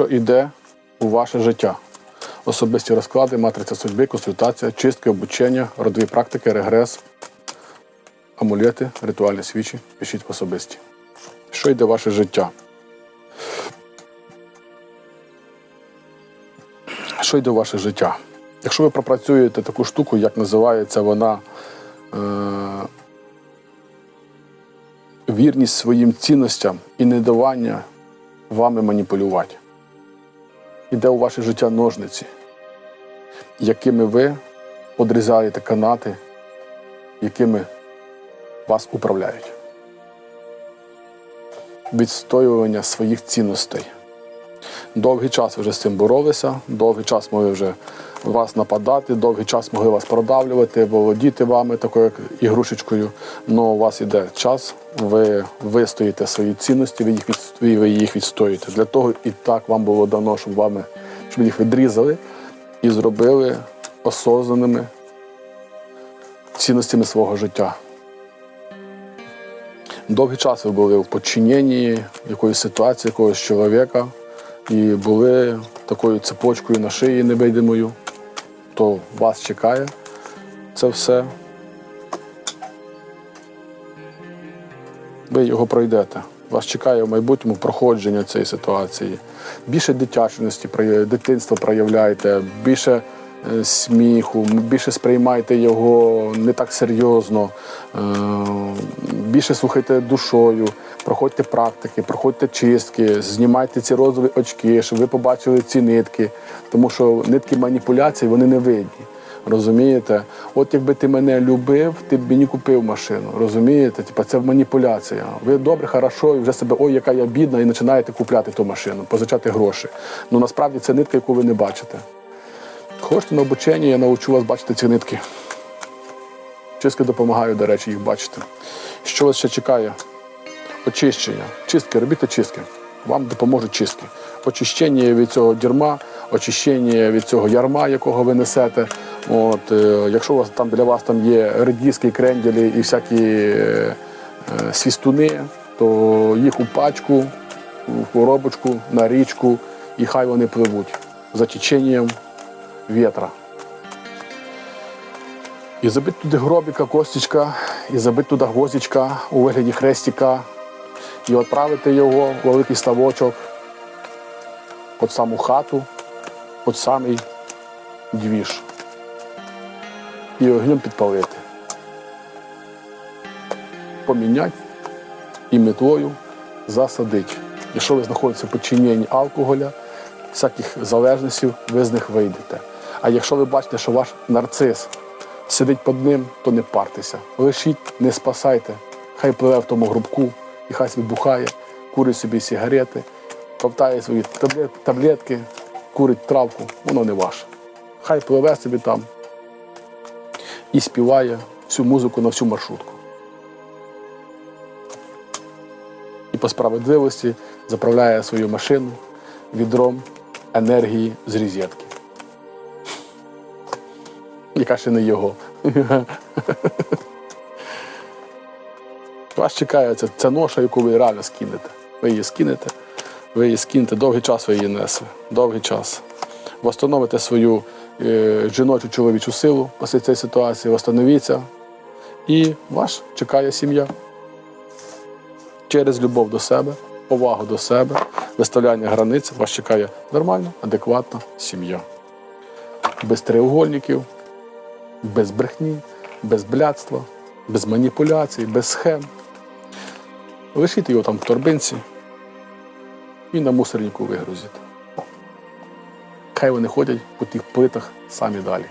що йде у ваше життя. Особисті розклади, матриця судьби, консультація, чистки, обучення, родові практики, регрес, амулети, ритуальні свічі. Пишіть в особисті. Що йде в ваше життя? Що йде в ваше життя? Якщо ви пропрацюєте таку штуку, як називається вона е- вірність своїм цінностям і не давання вами маніпулювати. Іде у ваше життя ножниці, якими ви одрізаєте канати, якими вас управляють. Відстоювання своїх цінностей. Довгий час вже з цим боролися, довгий час могли вже вас нападати, довгий час могли вас продавлювати, володіти вами такою як ігрушечкою. Але у вас іде час, ви вистоїте свої цінності, ви їх, від, ви їх відстоїте. Для того і так вам було дано, щоб вами, щоб їх відрізали і зробили осознаними цінностями свого життя. Довгий час ви були в подчиненні якоїсь ситуації, якогось чоловіка і були такою цепочкою на шиї невидимою, то вас чекає це все. Ви його пройдете. Вас чекає в майбутньому проходження цієї ситуації. Більше дитячності, дитинства проявляйте, більше е, сміху, більше сприймайте його не так серйозно, е, більше слухайте душою, проходьте практики, проходьте чистки, знімайте ці розові очки, щоб ви побачили ці нитки. Тому що нитки маніпуляцій вони не видні. Розумієте? От якби ти мене любив, ти б мені купив машину. Розумієте? Типа це маніпуляція. Ви добре, хорошо, і вже себе, ой, яка я бідна, і починаєте купляти ту машину, позичати гроші. Ну насправді це нитка, яку ви не бачите. Хочете на обучення, я навчу вас бачити ці нитки. Чистки допомагають, до речі, їх бачити. Що вас ще чекає? Очищення. Чистки, робіть чистки. Вам допоможуть чистки. Очищення від цього дерма, очищення від цього ярма, якого ви несете. От, е, якщо у вас там для вас там є редіски, кренделі і всякі е, е, свістуни, то їх у пачку, в коробочку, на річку, і хай вони пливуть за теченням вітра. І забити туди гробіка, костічка, і забити туди гвоздичка у вигляді хрестика, і відправити його в великий ставочок під саму хату, під самий двіж. І огнем підпалити. Поміняти і метлою засадити. Якщо ви знаходитеся в підчиненні алкоголя, всяких залежностей, ви з них вийдете. А якщо ви бачите, що ваш нарцис сидить під ним, то не партеся. Лишіть, не спасайте. Хай пливе в тому грубку і хай собі бухає, курить собі сигарети, ковтає свої таблетки, курить травку, воно не ваше. Хай пливе собі там і співає всю музику на всю маршрутку. І по справедливості заправляє свою машину відром енергії з розетки. Яка ще не його. Вас чекає ця, ця ноша, яку ви реально скинете. Ви її скинете, ви її скинете, довгий час ви її несли. Довгий час. Восстановите свою е, жіночу чоловічу силу після цієї ситуації, восстановіться. І вас чекає сім'я. Через любов до себе, повагу до себе, виставляння границь вас чекає нормальна, адекватна сім'я. Без треугольників, без брехні, без блядства, без маніпуляцій, без схем. Лишіть його там в торбинці і на мусорнику вигрузіть. Хай вони ходять по тих плитах самі далі.